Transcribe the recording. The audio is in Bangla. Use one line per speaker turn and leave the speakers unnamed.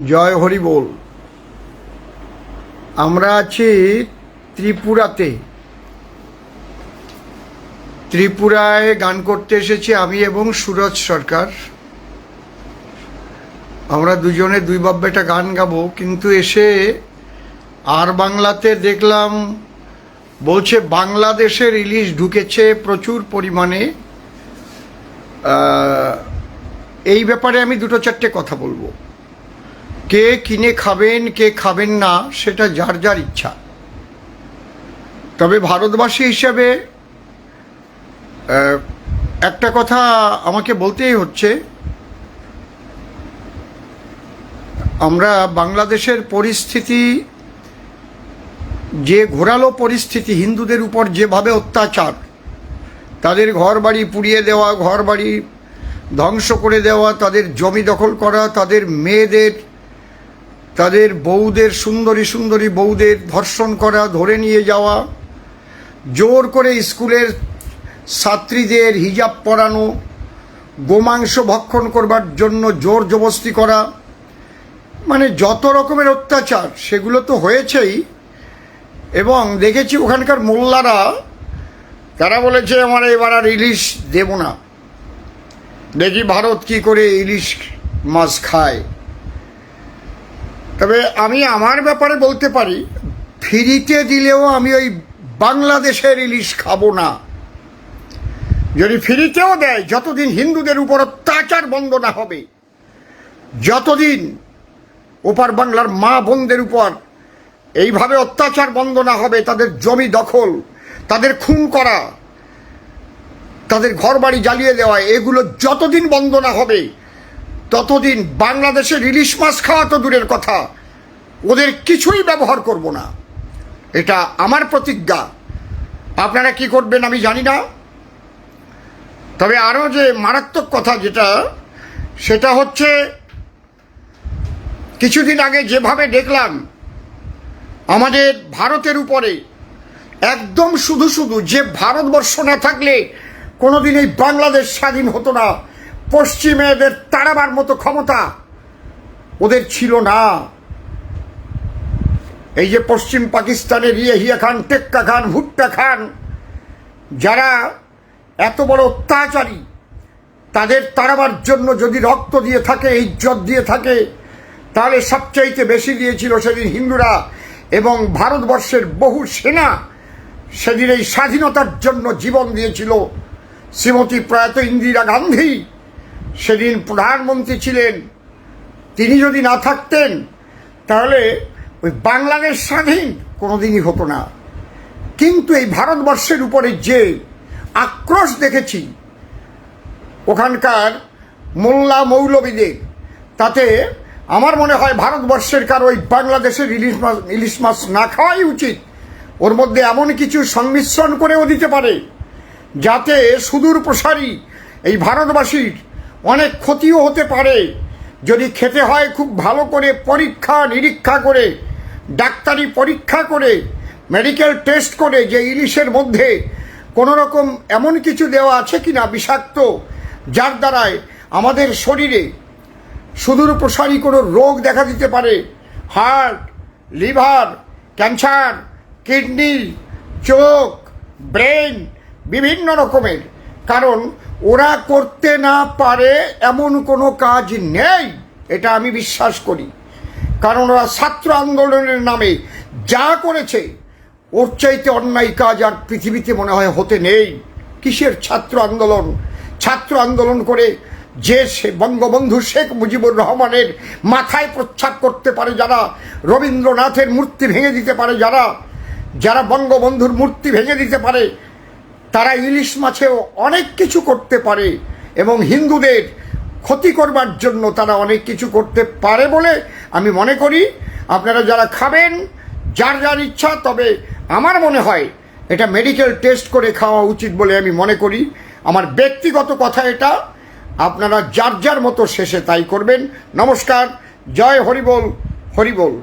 জয় হরি বল। আমরা আছি ত্রিপুরাতে। ত্রিপুরায় গান করতে এসেছি আমি এবং সুরজ সরকার। আমরা দুজনে দুই বাব্বেটা গান গাবো, কিন্তু এসে আর বাংলাতে দেখলাম, বলছে বাংলাদেশের ইলিশ ঢুকেছে প্রচুর পরিমাণে। এই ব্যাপারে আমি দুটো চারটে কথা বলব। কে কিনে খাবেন, কে খাবেন না, সেটা যার যার ইচ্ছা। তবে ভারতবাসী হিসেবে একটা কথা আমাকে বলতেই হচ্ছে, আমরা বাংলাদেশের পরিস্থিতি, যে ঘোরালো পরিস্থিতি, হিন্দুদের উপর যেভাবে অত্যাচার, তাদের ঘর বাড়ি পুড়িয়ে দেওয়া ঘর বাড়ি ধ্বংস করে দেওয়া, তাদের জমি দখল করা, তাদের মেয়েদের তাদের বউদের সুন্দরী সুন্দরী বউদের ধর্ষণ করা, ধরে নিয়ে যাওয়া, জোর করে স্কুলের ছাত্রীদের হিজাব পরানো, গোমাংস ভক্ষণ করবার জন্য জোর জবস্তি করা মানে যত রকমের অত্যাচার, সেগুলো তো হয়েছেই। এবং দেখেছি ওখানকার মোল্লারা, তারা বলেছে, আমরা এবার আর ইলিশ দেব না। দেখি ভারত কি করে ইলিশ মাছ খায়। তবে আমি আমার ব্যাপারে বলতে পারি, ফ্রিতে দিলেও আমি ওই বাংলাদেশের ইলিশ খাব না। যদি ফ্রিতেও দেয়, যতদিন হিন্দুদের উপর অত্যাচার বন্ধ না হবে, যতদিন ওপার বাংলার মা বোনদের উপর এইভাবে অত্যাচার বন্ধ না হবে, তাদের জমি দখল, তাদের খুন করা, তাদের ঘর বাড়ি জ্বালিয়ে দেওয়া, এগুলো যতদিন বন্ধ না হবে ততদিন বাংলাদেশের ইলিশ মাছ খাওয়া তো দূরের কথা। ওদের কিছুই ব্যবহার করব না। এটা আমার প্রতিজ্ঞা। আপনারা কি করবেন আমি জানি না। তবে আরও যে মারাত্মক কথা যেটা, সেটা হচ্ছে, কিছুদিন আগে যেভাবে দেখলাম, আমাদের ভারতের উপরে একদম শুধু শুধু যে ভারতবর্ষ না থাকলে কোনোদিন এই বাংলাদেশ স্বাধীন হতো না। পশ্চিমেদের তাড়াবার মতো ক্ষমতা ওদের ছিল না। এই যে পশ্চিম পাকিস্তানের ইয়েহিয়া খান, টেক্কা খান, ভুট্টা খান, যারা এত বড় অত্যাচারী, তাদের তাড়াবার জন্য যদি রক্ত দিয়ে থাকে, ইজ্জত দিয়ে থাকে, তাহলে সবচাইতে বেশি দিয়েছিল সেদিন হিন্দুরা এবং ভারতবর্ষের বহু সেনা সেদিন এই স্বাধীনতার জন্য জীবন দিয়েছিল। শ্রীমতী প্রয়াত ইন্দিরা গান্ধী সেদিন প্রধানমন্ত্রী ছিলেন। তিনি যদি না থাকতেন, তাহলে ওই বাংলাদেশ স্বাধীন কোনোদিনই হতো না। কিন্তু এই ভারতবর্ষের উপরে যে আক্রোশ দেখেছি, ওখানকার মোল্লা মৌলবীদের, তাতে আমার মনে হয় ভারতবর্ষের কারও ওই বাংলাদেশের ইলিশ মাছ ইলিশ মাছ না খাওয়াই উচিত। ওর মধ্যে এমন কিছু সংমিশ্রণ করেও দিতে পারে, যাতে সুদূর প্রসারী এই ভারতবাসীর অনেক ক্ষতিও হতে পারে। যদি খেতে হয়, খুব ভালো করে পরীক্ষা, নিরীক্ষা করে, ডাক্তারি পরীক্ষা করে মেডিকেল টেস্ট করে, যে ইলিশের মধ্যে কোনো রকম এমন কিছু দেওয়া আছে কি না বিষাক্ত, যার দ্বারায় আমাদের শরীরে সুদূর প্রসারী কোনো রোগ দেখা দিতে পারে। হার্ট লিভার ক্যান্সার কিডনি চোখ ব্রেন বিভিন্ন রকমের। কারণ ওরা করতে না পারে এমন কোনো কাজ নেই, এটা আমি বিশ্বাস করি। কারণ ওরা ছাত্র আন্দোলনের নামে যা করেছে, ওর চাইতে অন্যায় কাজ আর পৃথিবীতে মনে হয় হতে নেই। কিসের ছাত্র আন্দোলন? ছাত্র আন্দোলন করে যে সে বঙ্গবন্ধু শেখ মুজিবুর রহমানের মাথায় প্রচ্ছাপ করতে পারে যারা, রবীন্দ্রনাথের মূর্তি ভেঙে দিতে পারে যারা যারা বঙ্গবন্ধুর মূর্তি ভেঙে দিতে পারে তারা ইলিশ মাছেও অনেক কিছু করতে পারে এবং হিন্দুদের ক্ষতি করবার জন্য তারা অনেক কিছু করতে পারে বলে আমি মনে করি। আপনারা যারা খাবেন, যার যার ইচ্ছা, তবে আমার মনে হয় এটা মেডিকেল টেস্ট করে খাওয়া উচিত বলে আমি মনে করি। আমার ব্যক্তিগত কথা এটা। আপনারা যার যার মতো শেষে তাই করবেন। নমস্কার, জয় হরিবোল হরিবোল।